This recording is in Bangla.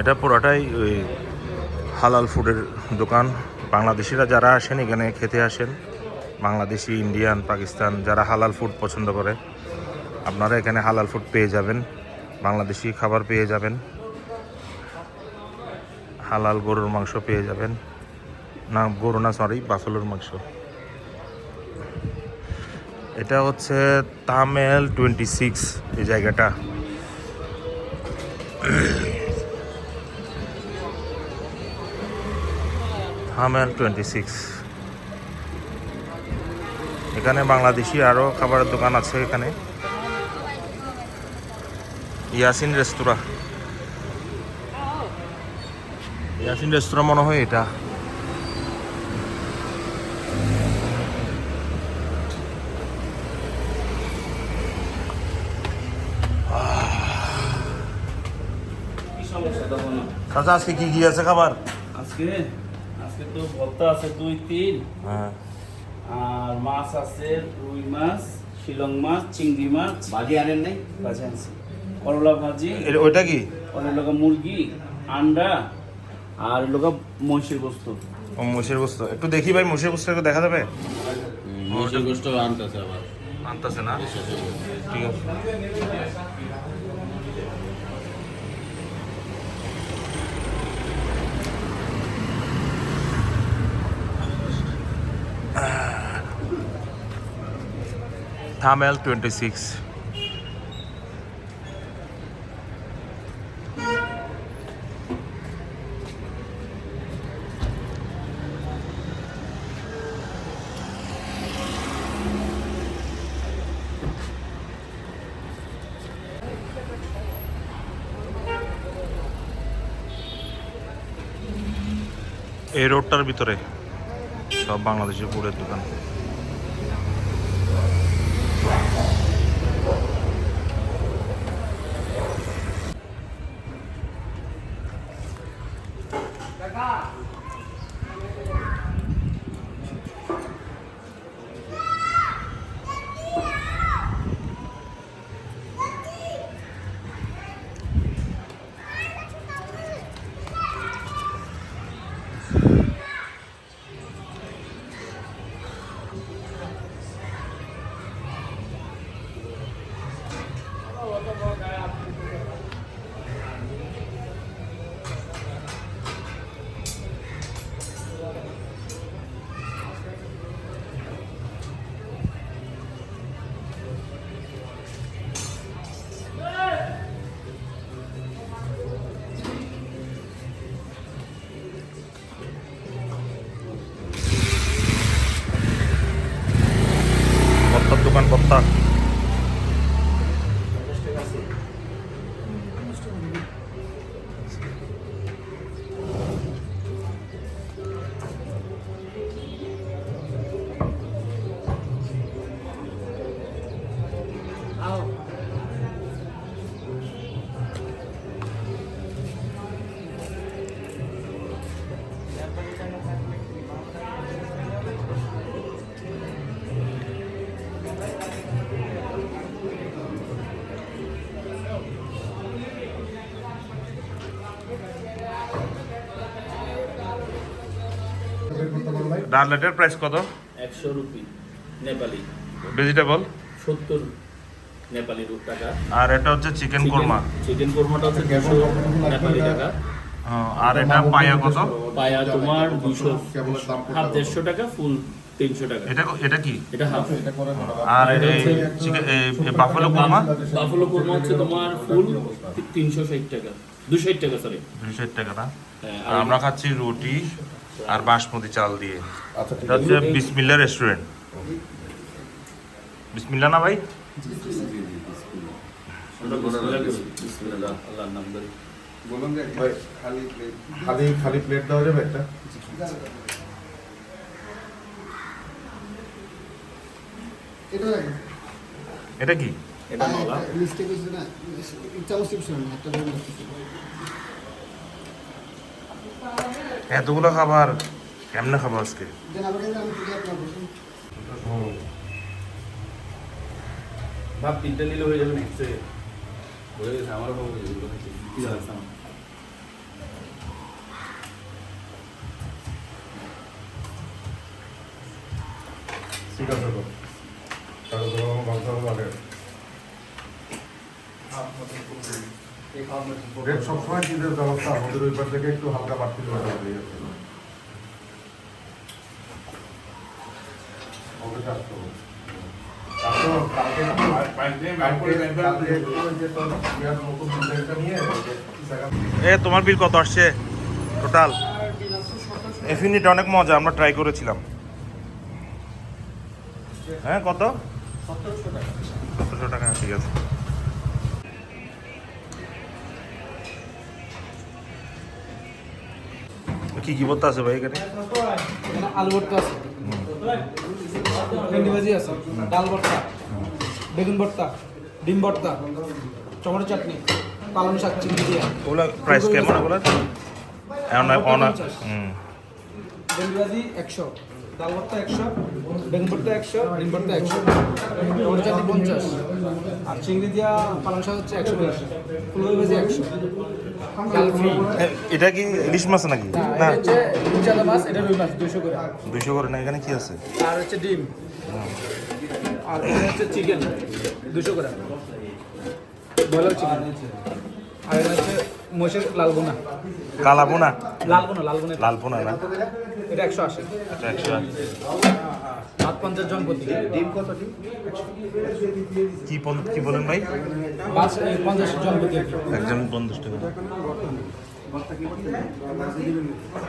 এটা পুরোটাই ওই হালাল ফুডের দোকান। বাংলাদেশিরা যারা আসেন, এখানে খেতে আসেন। বাংলাদেশি, ইন্ডিয়ান, পাকিস্তান, যারা হালাল ফুড পছন্দ করে, আপনারা এখানে হালাল ফুড পেয়ে যাবেন। বাংলাদেশি খাবার পেয়ে যাবেন। হালাল গরুর মাংস পেয়ে যাবেন। না, গরু না সরি বাফেলোর মাংস। এটা হচ্ছে তামেল টোয়েন্টি সিক্স এই জায়গাটা। তামেল টোয়েন্টি সিক্স এখানে বাংলাদেশি আরও খাবারের দোকান আছে এখানে। ইয়াসিন রেস্তোরাঁ। ইয়াসিন রেস্তোরাঁ মনে হয় এটা। চাচা আজকে কি কি আছে খাবার? আজকে আজকে তো ভর্তা আছে দুই তিন। হ্যাঁ। আর মাছ আছে রুই মাছ শিলং মাছ চিংড়ি মাছ। ভাজি আনেন নাই? ভাজি আনছি। করলা ভাজি। ওইটা কি? ওর লোক মুরগি আন্ডা আর লোক মহিষের বস্তু ও মুসের বস্তু একটু দেখি ভাই মুসের বস্তু একটু দেখা যাবে? মহিষের গোষ্ঠ আনতেছে আবার। আনতেছে না? ঠিক আছে। থামেল টোয়েন্টি সিক্স এই রোডটার ভিতরে সব বাংলাদেশি ফুডের দোকান। Thank you. ডাল লেটের প্রাইস কত? একশো রুপি নেপালি। ভেজিটেবল সত্তর নেপালি টাকা। আর এটা হচ্ছে চিকেন কোরমা চিকেন কোরমাটা হচ্ছে দুশো নেপালি টাকা। আর এটা পায়া কত? পায়া তোমার দুশো হাফ দেড়শো টাকা ফুল তিনশো টাকা। এটা এটা কি? এটা হাফ। আর বাফেলো কোরমা বাফলো কোরমা হচ্ছে তোমার ফুল তিনশো ষাট টাকা। দুশো ষাট টাকা সরি দুশো টাকা না হ্যাঁ, আর আমরা খাচ্ছি রুটি। আর বাসমতি চাল দিয়ে। এটা হচ্ছে বিসমিল্লা রেস্টুরেন্ট। বিসমিল্লা না ভাই? খালি খালি প্লেট দেওয়া যাবে একটা? এটা কি? এটা নলা মিস্টেক হয়েছে না চামচ টিপস না একটা ধরে রাখতেছি। এতগুলো খাবার কেমনে খাব আজকে? ভাব তিনটা নিলে হয়ে যাবে নেক্সট বলে গেছে আমার? ঠিক আছে তো তাহলে ভালো থাকবে রেট সবসময় ব্যবস্থা আমাদের ওই পার থেকে একটু হালকা বাড়তি হয়ে যাচ্ছে। এ তোমার বিল কত আসছে? টোটাল এফিনিটা অনেক মজা আমরা ট্রাই করেছিলাম। হ্যাঁ কত? সতেরোশো টাকা ঠিক আছে। কি কি বলতে আছে ভাই এখানে? এখানে আলু ভর্তা আছে। ভেন্ডি ভাজি আছে ডাল ভর্তা বেগুন ভর্তা ডিম ভর্তা টমেটো চাটনি পালং শাক চিংড়ি দিয়া। ওগুলো প্রাইস কেমন ওগুলো এখন অন হুম। ভেন্ডি ভাজি একশো। ডাল ভর্তা একশো বেগুন ভর্তা একশো ডিম ভর্তা একশো পঞ্চাশ। আর চিংড়ি দিয়া হচ্ছে একশো বিশ ফুলকপি ভাজি একশো। এটা কি ইলিশ মাছ নাকি? না এটা হচ্ছে মাছ এটা রুই মাছ দুশো করে। দুইশো করে না এখানে কি আছে? আর হচ্ছে ডিম। আর হচ্ছে চিকেন দুশো করে। Broiler chicken. আর হচ্ছে মহিষের লালবোনা কালাবোনা লালবোনা লালবোনা লালপোনা না। এটা একশো আশি। এটা একশো আশি। সাত পঞ্চাশ জন প্রতি। ডিম কত ডিম? কি কি বলেন ভাই? পাঁচ পঞ্চাশ জন প্রতি। একজন পঞ্চাশ টাকা।